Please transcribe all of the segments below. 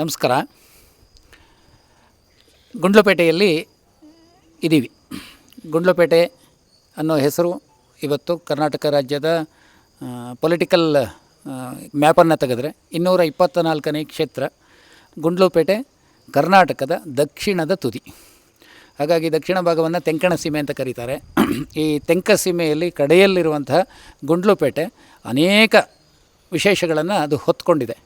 ನಮಸ್ಕಾರ. ಗುಂಡ್ಲುಪೇಟೆಯಲ್ಲಿ ಇದ್ದೀವಿ ಗುಂಡ್ಲುಪೇಟೆ ಅನ್ನೋ ಹೆಸರು ಇವತ್ತು ಕರ್ನಾಟಕ ರಾಜ್ಯದ ಪೊಲಿಟಿಕಲ್ ಮ್ಯಾಪನ್ನು ತೆಗೆದ್ರೆ ಇನ್ನೂರ ಇಪ್ಪತ್ತ ನಾಲ್ಕನೇ ಕ್ಷೇತ್ರ ಗುಂಡ್ಲುಪೇಟೆ, ಕರ್ನಾಟಕದ ದಕ್ಷಿಣದ ತುದಿ. ಹಾಗಾಗಿ ದಕ್ಷಿಣ ಭಾಗವನ್ನು ತೆಂಕಣ ಸೀಮೆ ಅಂತ ಕರೀತಾರೆ. ಈ ತೆಂಕ ಸೀಮೆಯಲ್ಲಿ ಕಡೆಯಲ್ಲಿರುವಂತಹ ಗುಂಡ್ಲುಪೇಟೆ ಅನೇಕ ವಿಶೇಷಗಳನ್ನು ಅದು ಹೊತ್ಕೊಂಡಿದೆ.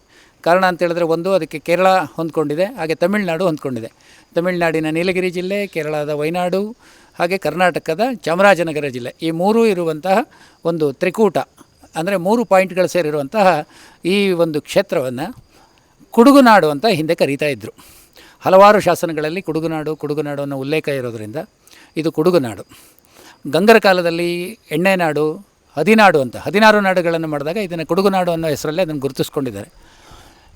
ಕಾರಣ ಅಂತ ಹೇಳಿದ್ರೆ ಒಂದು, ಅದಕ್ಕೆ ಕೇರಳ ಹೊಂದ್ಕೊಂಡಿದೆ, ಹಾಗೆ ತಮಿಳುನಾಡು ಹೊಂದ್ಕೊಂಡಿದೆ. ತಮಿಳುನಾಡಿನ ನೀಲಗಿರಿ ಜಿಲ್ಲೆ, ಕೇರಳದ ವೈನಾಡು, ಹಾಗೆ ಕರ್ನಾಟಕದ ಚಾಮರಾಜನಗರ ಜಿಲ್ಲೆ. ಈ ಮೂರೂ ಇರುವಂತಹ ಒಂದು ತ್ರಿಕೂಟ, ಅಂದರೆ ಮೂರು ಪಾಯಿಂಟ್ಗಳು ಸೇರಿರುವಂತಹ ಈ ಒಂದು ಕ್ಷೇತ್ರವನ್ನು ಕುಡುಗುನಾಡು ಅಂತ ಹಿಂದೆ ಕರೀತಾ ಇದ್ದರು ಹಲವಾರು ಶಾಸನಗಳಲ್ಲಿ ಕುಡುಗುನಾಡು ಕುಡುಗುನಾಡು ಅನ್ನೋ ಉಲ್ಲೇಖ ಇರೋದರಿಂದ ಇದು ಕುಡುಗುನಾಡು ಗಂಗರ ಕಾಲದಲ್ಲಿ ಎಣ್ಣೆನಾಡು ಹದಿನಾಡು ಅಂತ, ಹದಿನಾರು ನಾಡುಗಳನ್ನು ಮಾಡಿದಾಗ ಇದನ್ನು ಕುಡುಗುನಾಡು ಅನ್ನೋ ಹೆಸರಲ್ಲೇ ಅದನ್ನು ಗುರುತಿಸ್ಕೊಂಡಿದ್ದಾರೆ.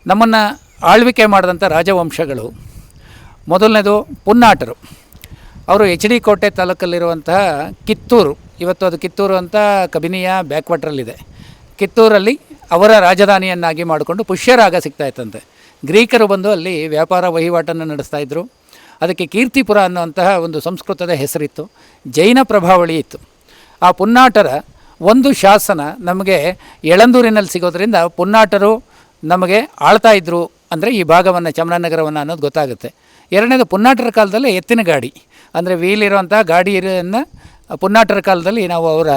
ನಮ್ಮನ್ನು ಆಳ್ವಿಕೆ ಮಾಡಿದಂಥ ರಾಜವಂಶಗಳು. ಮೊದಲನೇದು ಪುನ್ನಾಟರು. ಅವರು ಎಚ್ ಡಿ ಕೋಟೆ ತಾಲೂಕಲ್ಲಿರುವಂತಹ ಕಿತ್ತೂರು. ಇವತ್ತು ಅದು ಕಿತ್ತೂರು ಅಂತ ಕಬಿನಿಯ ಬ್ಯಾಕ್ವಾಟ್ರಲ್ಲಿದೆ ಕಿತ್ತೂರಲ್ಲಿ ಅವರ ರಾಜಧಾನಿಯನ್ನಾಗಿ ಮಾಡಿಕೊಂಡು ಪುಷ್ಯರಾಗ ಸಿಗ್ತಾ ಇತ್ತಂತೆ. ಗ್ರೀಕರು ಬಂದು ಅಲ್ಲಿ ವ್ಯಾಪಾರ ವಹಿವಾಟನ್ನು ನಡೆಸ್ತಾ ಇದ್ದರು ಅದಕ್ಕೆ ಕೀರ್ತಿಪುರ ಅನ್ನುವಂತಹ ಒಂದು ಸಂಸ್ಕೃತದ ಹೆಸರಿತ್ತು. ಜೈನ ಪ್ರಭಾವಳಿ ಇತ್ತು. ಆ ಪುನ್ನಾಟರ ಒಂದು ಶಾಸನ ನಮಗೆ ಎಳಂದೂರಿನಲ್ಲಿ ಸಿಗೋದ್ರಿಂದ ಪುನ್ನಾಟರು ನಮಗೆ ಆಳ್ತಾ ಇದ್ದರು ಅಂದರೆ ಈ ಭಾಗವನ್ನು ಚಾಮರಾಜನಗರವನ್ನು ಅನ್ನೋದು ಗೊತ್ತಾಗುತ್ತೆ. ಎರಡನೇದು ಪುನ್ನಾಟರ ಕಾಲದಲ್ಲಿ ಎತ್ತಿನ ಗಾಡಿ. ಅಂದರೆ ವೀಲ್ ಇರುವಂಥ ಗಾಡಿಯನ್ನು ಪುನ್ನಾಟರ ಕಾಲದಲ್ಲಿ ನಾವು ಅವರ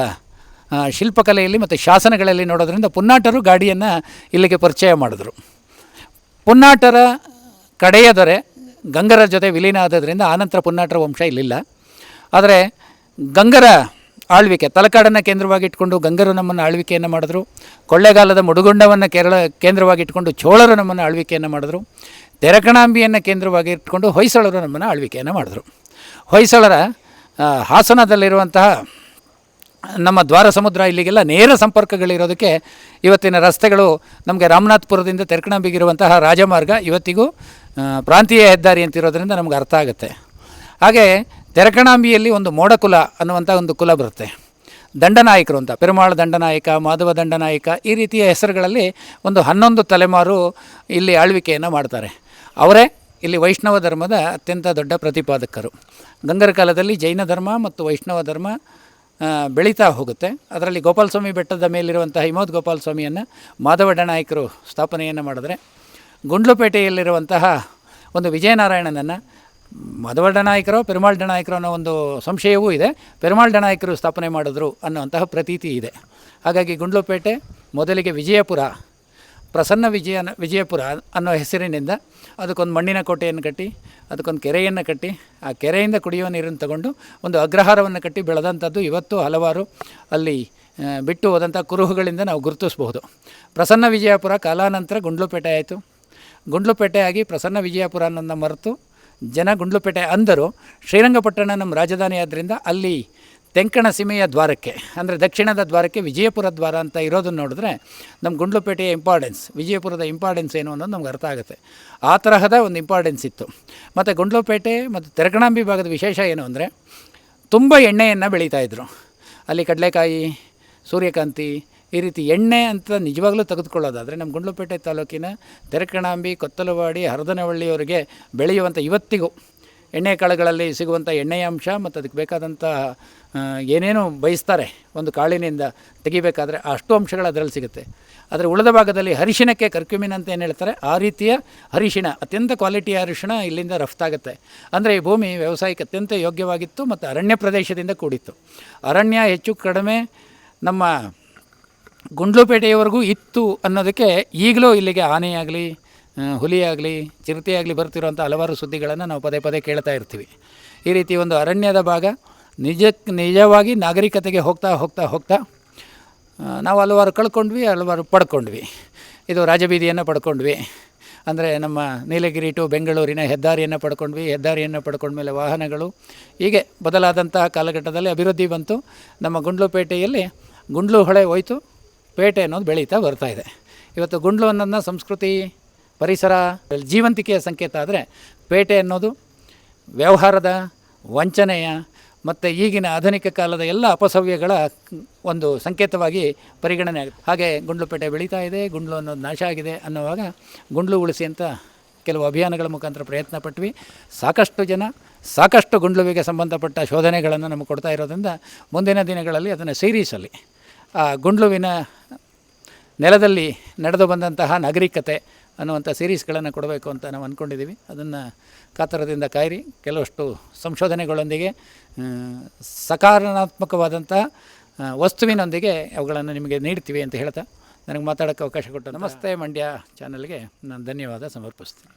ಶಿಲ್ಪಕಲೆಯಲ್ಲಿ ಮತ್ತು ಶಾಸನಗಳಲ್ಲಿ ನೋಡೋದರಿಂದ ಪುನ್ನಾಟರು ಗಾಡಿಯನ್ನು ಇಲ್ಲಿಗೆ ಪರಿಚಯ ಮಾಡಿದ್ರು. ಪುನ್ನಾಟರ ಕಡೆಯ ದೊರೆ ಗಂಗರ ಜೊತೆ ವಿಲೀನ ಆದ್ದರಿಂದ ಆನಂತರ ಪುನ್ನಾಟರ ವಂಶ ಇಲ್ಲಿಲ್ಲ. ಆದರೆ ಗಂಗರ ಆಳ್ವಿಕೆ, ತಲಕಾಡನ್ನು ಕೇಂದ್ರವಾಗಿ ಇಟ್ಕೊಂಡು ಗಂಗರು ನಮ್ಮನ್ನು ಆಳ್ವಿಕೆಯನ್ನು ಮಾಡಿದ್ರು, ಕೊಳ್ಳೆಗಾಲದ ಮುಡುಗುಂಡವನ್ನು ಕೇರಳ, ಕೇಂದ್ರವಾಗಿ ಇಟ್ಕೊಂಡು ಚೋಳರು ನಮ್ಮನ್ನು ಆಳ್ವಿಕೆಯನ್ನು ಮಾಡಿದ್ರು, ತೆರಕಣಾಂಬಿಯನ್ನು ಕೇಂದ್ರವಾಗಿ ಇಟ್ಕೊಂಡು ಹೊಯ್ಸಳರು ನಮ್ಮನ್ನು ಆಳ್ವಿಕೆಯನ್ನು ಮಾಡಿದ್ರು. ಹೊಯ್ಸಳರ ಹಾಸನದಲ್ಲಿರುವಂತಹ ನಮ್ಮ ದ್ವಾರ ಸಮುದ್ರ ಇಲ್ಲಿಗೆಲ್ಲ ನೇರ ಸಂಪರ್ಕಗಳಿರೋದಕ್ಕೆ ಇವತ್ತಿನ ರಸ್ತೆಗಳು ನಮಗೆ ರಾಮನಾಥ್ಪುರದಿಂದ ತೆರಕಣಾಂಬಿಗಿರುವಂತಹ ರಾಜಮಾರ್ಗ ಇವತ್ತಿಗೂ ಪ್ರಾಂತೀಯ ಹೆದ್ದಾರಿ ಅಂತಿರೋದರಿಂದ ನಮ್ಗೆ ಅರ್ಥ ಆಗುತ್ತೆ. ಹಾಗೆ ತೆರಕಣಾಂಬಿಯಲ್ಲಿ ಒಂದು ಮೋಡಕುಲ ಅನ್ನುವಂಥ ಒಂದು ಕುಲ ಬರುತ್ತೆ. ದಂಡನಾಯಕರು ಅಂತ, ಪೆರುಮಾಳ ದಂಡನಾಯಕ, ಮಾಧವ ದಂಡನಾಯಕ ಈ ರೀತಿಯ ಹೆಸರುಗಳಲ್ಲಿ ಒಂದು ಹನ್ನೊಂದು ತಲೆಮಾರು ಇಲ್ಲಿ ಆಳ್ವಿಕೆಯನ್ನು ಮಾಡ್ತಾರೆ. ಅವರೇ ಇಲ್ಲಿ ವೈಷ್ಣವ ಧರ್ಮದ ಅತ್ಯಂತ ದೊಡ್ಡ ಪ್ರತಿಪಾದಕರು. ಗಂಗರ ಕಾಲದಲ್ಲಿ ಜೈನ ಧರ್ಮ ಮತ್ತು ವೈಷ್ಣವ ಧರ್ಮ ಬೆಳೀತಾ ಹೋಗುತ್ತೆ. ಅದರಲ್ಲಿ ಗೋಪಾಲಸ್ವಾಮಿ ಬೆಟ್ಟದ ಮೇಲಿರುವಂತಹ ಹಿಮೋದ್ ಗೋಪಾಲ ಸ್ವಾಮಿಯನ್ನು ಮಾಧವ ನಾಯಕರು ಸ್ಥಾಪನೆಯನ್ನು ಮಾಡಿದ್ರೆ, ಗುಂಡ್ಲುಪೇಟೆಯಲ್ಲಿರುವಂತಹ ಒಂದು ವಿಜಯನಾರಾಯಣನನ್ನು ಮಾಧವ ನಾಯಕರು, ಪೆರುಮಾಳ್ ಡನಾಯಕರೋ ಅನ್ನೋ ಒಂದು ಸಂಶಯವೂ ಇದೆ. ಪೆರುಮಾಳ್ ನಾಯಕರು ಸ್ಥಾಪನೆ ಮಾಡಿದ್ರು ಅನ್ನುವಂತಹ ಪ್ರತೀತಿ ಇದೆ. ಹಾಗಾಗಿ ಗುಂಡ್ಲುಪೇಟೆ ಮೊದಲಿಗೆ ವಿಜಯಪುರ, ಪ್ರಸನ್ನ ವಿಜಯ, ವಿಜಯಪುರ ಅನ್ನೋ ಹೆಸರಿನಿಂದ ಅದಕ್ಕೊಂದು ಮಣ್ಣಿನ ಕೋಟೆಯನ್ನು ಕಟ್ಟಿ, ಅದಕ್ಕೊಂದು ಕೆರೆಯನ್ನು ಕಟ್ಟಿ, ಆ ಕೆರೆಯಿಂದ ಕುಡಿಯುವ ನೀರನ್ನು ತಗೊಂಡು ಒಂದು ಅಗ್ರಹಾರವನ್ನು ಕಟ್ಟಿ ಬೆಳೆದಂಥದ್ದು ಇವತ್ತು ಹಲವಾರು ಅಲ್ಲಿ ಬಿಟ್ಟು ಹೋದಂಥ ಕುರುಹುಗಳಿಂದ ನಾವು ಗುರುತಿಸಬಹುದು. ಪ್ರಸನ್ನ ವಿಜಯಪುರ ಕಾಲಾನಂತರ ಗುಂಡ್ಲುಪೇಟೆ ಆಯಿತು. ಗುಂಡ್ಲುಪೇಟೆ ಆಗಿ ಪ್ರಸನ್ನ ವಿಜಯಪುರ ಅನ್ನೋದನ್ನ ಮರೆತು ಜನ ಗುಂಡ್ಲುಪೇಟೆ ಅಂದರು. ಶ್ರೀರಂಗಪಟ್ಟಣ ನಮ್ಮ ರಾಜಧಾನಿ ಆದ್ದರಿಂದ ಅಲ್ಲಿ ತೆಂಕಣ ಸೀಮೆಯ ದ್ವಾರಕ್ಕೆ, ಅಂದರೆ ದಕ್ಷಿಣದ ದ್ವಾರಕ್ಕೆ ವಿಜಯಪುರ ದ್ವಾರ ಅಂತ ಇರೋದನ್ನು ನೋಡಿದ್ರೆ ನಮ್ಮ ಗುಂಡ್ಲುಪೇಟೆಯ ಇಂಪಾರ್ಟೆನ್ಸ್ ವಿಜಯಪುರದ ಇಂಪಾರ್ಟೆನ್ಸ್ ಏನು ಅನ್ನೋದು ನಮ್ಗೆ ಅರ್ಥ ಆಗುತ್ತೆ. ಆ ತರಹದ ಒಂದು ಇಂಪಾರ್ಟೆನ್ಸ್ ಇತ್ತು. ಮತ್ತು ಗುಂಡ್ಲುಪೇಟೆ ಮತ್ತು ತೆರಕಣಾಂಬಿ ಭಾಗದ ವಿಶೇಷ ಏನು ಅಂದರೆ, ತುಂಬ ಎಣ್ಣೆಯನ್ನು ಬೆಳೀತಾಯಿದ್ರು ಅಲ್ಲಿ ಕಡಲೆಕಾಯಿ, ಸೂರ್ಯಕಾಂತಿ ಈ ರೀತಿ ಎಣ್ಣೆ ಅಂತ ನಿಜವಾಗ್ಲೂ ತೆಗೆದುಕೊಳ್ಳೋದಾದರೆ ನಮ್ಮ ಗುಂಡ್ಲುಪೇಟೆ ತಾಲೂಕಿನ ತೆರಕಣಾಂಬಿ ಕೊತ್ತಲವಾಡಿ, ಹರದನಹಳ್ಳಿಯವರಿಗೆ ಬೆಳೆಯುವಂಥ ಇವತ್ತಿಗೂ ಎಣ್ಣೆ ಕಾಳುಗಳಲ್ಲಿ ಸಿಗುವಂಥ ಎಣ್ಣೆಯ ಅಂಶ ಮತ್ತು ಅದಕ್ಕೆ ಬೇಕಾದಂಥ ಏನೇನು ಬಯಸ್ತಾರೆ ಒಂದು ಕಾಳಿನಿಂದ ತೆಗಿಬೇಕಾದ್ರೆ ಅಷ್ಟು ಅಂಶಗಳು ಅದರಲ್ಲಿ ಸಿಗುತ್ತೆ. ಆದರೆ ಉಳಿದ ಭಾಗದಲ್ಲಿ ಹರಿಶಿಣಕ್ಕೆ ಕರ್ಕ್ಯುಮಿನ್ ಅಂತ ಏನು ಹೇಳ್ತಾರೆ? ಆ ರೀತಿಯ ಹರಿಶಿಣ ಅತ್ಯಂತ ಕ್ವಾಲಿಟಿಯ ಅರಿಶಿಣ ಇಲ್ಲಿಂದ ರಫ್ತಾಗುತ್ತೆ. ಅಂದರೆ ಈ ಭೂಮಿ ವ್ಯವಸಾಯಕ್ಕೆ ಅತ್ಯಂತ ಯೋಗ್ಯವಾಗಿತ್ತು ಮತ್ತು ಅರಣ್ಯ ಪ್ರದೇಶದಿಂದ ಕೂಡಿತ್ತು. ಅರಣ್ಯ ಹೆಚ್ಚು ಕಡಿಮೆ ನಮ್ಮ ಗುಂಡ್ಲುಪೇಟೆಯವರೆಗೂ ಇತ್ತು ಅನ್ನೋದಕ್ಕೆ ಈಗಲೂ ಇಲ್ಲಿಗೆ ಆನೆಯಾಗಲಿ ಹುಲಿಯಾಗಲಿ, ಚಿರತೆಯಾಗಲಿ ಬರ್ತಿರುವಂಥ ಹಲವಾರು ಸುದ್ದಿಗಳನ್ನು ನಾವು ಪದೇ ಪದೇ ಕೇಳ್ತಾ ಇರ್ತೀವಿ. ಈ ರೀತಿ ಒಂದು ಅರಣ್ಯದ ಭಾಗ ನಿಜಕ್ಕೆ ನಿಜವಾಗಿ ನಾಗರಿಕತೆಗೆ ಹೋಗ್ತಾ ಹೋಗ್ತಾ ಹೋಗ್ತಾ ನಾವು ಹಲವಾರು ಕಳ್ಕೊಂಡ್ವಿ, ಹಲವಾರು ಪಡ್ಕೊಂಡ್ವಿ. ಇದು ರಾಜಬೀದಿಯನ್ನು ಪಡ್ಕೊಂಡ್ವಿ. ಅಂದರೆ ನಮ್ಮ ನೀಲಗಿರಿ ಟು ಬೆಂಗಳೂರಿನ ಹೆದ್ದಾರಿಯನ್ನು ಪಡ್ಕೊಂಡ್ವಿ. ಹೆದ್ದಾರಿಯನ್ನು ಪಡ್ಕೊಂಡ್ಮೇಲೆ ವಾಹನಗಳು ಹೀಗೆ ಬದಲಾದಂತಹ ಕಾಲಘಟ್ಟದಲ್ಲಿ ಅಭಿವೃದ್ಧಿ ಬಂತು. ನಮ್ಮ ಗುಂಡ್ಲುಪೇಟೆಯಲ್ಲಿ ಗುಂಡ್ಲು ಹೊಳೆ ಹೋಯ್ತು. ಪೇಟೆ ಅನ್ನೋದು ಬೆಳೀತಾ ಬರ್ತಾ ಇದೆ. ಇವತ್ತು ಗುಂಡ್ಲು ಅನ್ನೋದನ್ನ ಸಂಸ್ಕೃತಿ ಪರಿಸರ, ಜೀವಂತಿಕೆಯ ಸಂಕೇತ ಆದರೆ ಪೇಟೆ ಅನ್ನೋದು ವ್ಯವಹಾರದ ವಂಚನೆಯ ಮತ್ತು ಈಗಿನ ಆಧುನಿಕ ಕಾಲದ ಎಲ್ಲ ಅಪಸವ್ಯಗಳ ಒಂದು ಸಂಕೇತವಾಗಿ ಪರಿಗಣನೆ ಆಗುತ್ತೆ. ಹಾಗೆ ಗುಂಡ್ಲುಪೇಟೆ ಬೆಳೀತಾ ಇದೆ, ಗುಂಡ್ಲು ಅನ್ನೋದು ನಾಶ ಆಗಿದೆ ಅನ್ನುವಾಗ ಗುಂಡ್ಲು ಉಳಿಸಿ ಅಂತ ಕೆಲವು ಅಭಿಯಾನಗಳ ಮುಖಾಂತರ ಪ್ರಯತ್ನ ಪಟ್ವಿ. ಸಾಕಷ್ಟು ಜನ, ಸಾಕಷ್ಟು ಗುಂಡ್ಲುವಿಗೆ ಸಂಬಂಧಪಟ್ಟ ಶೋಧನೆಗಳನ್ನು ನಮಗೆ ಕೊಡ್ತಾ ಇರೋದ್ರಿಂದ ಮುಂದಿನ ದಿನಗಳಲ್ಲಿ ಅದನ್ನು ಸೀರೀಸಲ್ಲಿ ಗುಂಡ್ಲುವಿನ ನೆಲದಲ್ಲಿ ನಡೆದು ಬಂದಂತಹ ನಾಗರಿಕತೆ ಅನ್ನುವಂಥ ಸೀರೀಸ್ಗಳನ್ನು ಕೊಡಬೇಕು ಅಂತ ನಾವು ಅಂದ್ಕೊಂಡಿದ್ದೀವಿ ಅದನ್ನು ಕಾತರದಿಂದ ಕಾಯಿರಿ. ಕೆಲವಷ್ಟು ಸಂಶೋಧನೆಗಳೊಂದಿಗೆ ಆ, ಸಕಾರಾತ್ಮಕವಾದಂಥ ವಸ್ತುವಿನೊಂದಿಗೆ ಅವುಗಳನ್ನು ನಿಮಗೆ ನೀಡ್ತೀವಿ ಅಂತ ಹೇಳ್ತಾ ನನಗೆ ಮಾತಾಡೋಕ್ಕೆ ಅವಕಾಶ ಕೊಟ್ಟು ನಮಸ್ತೆ ಮಂಡ್ಯ ಚಾನಲ್ಗೆ ನಾನು ಧನ್ಯವಾದ ಸಮರ್ಪಿಸ್ತೀನಿ.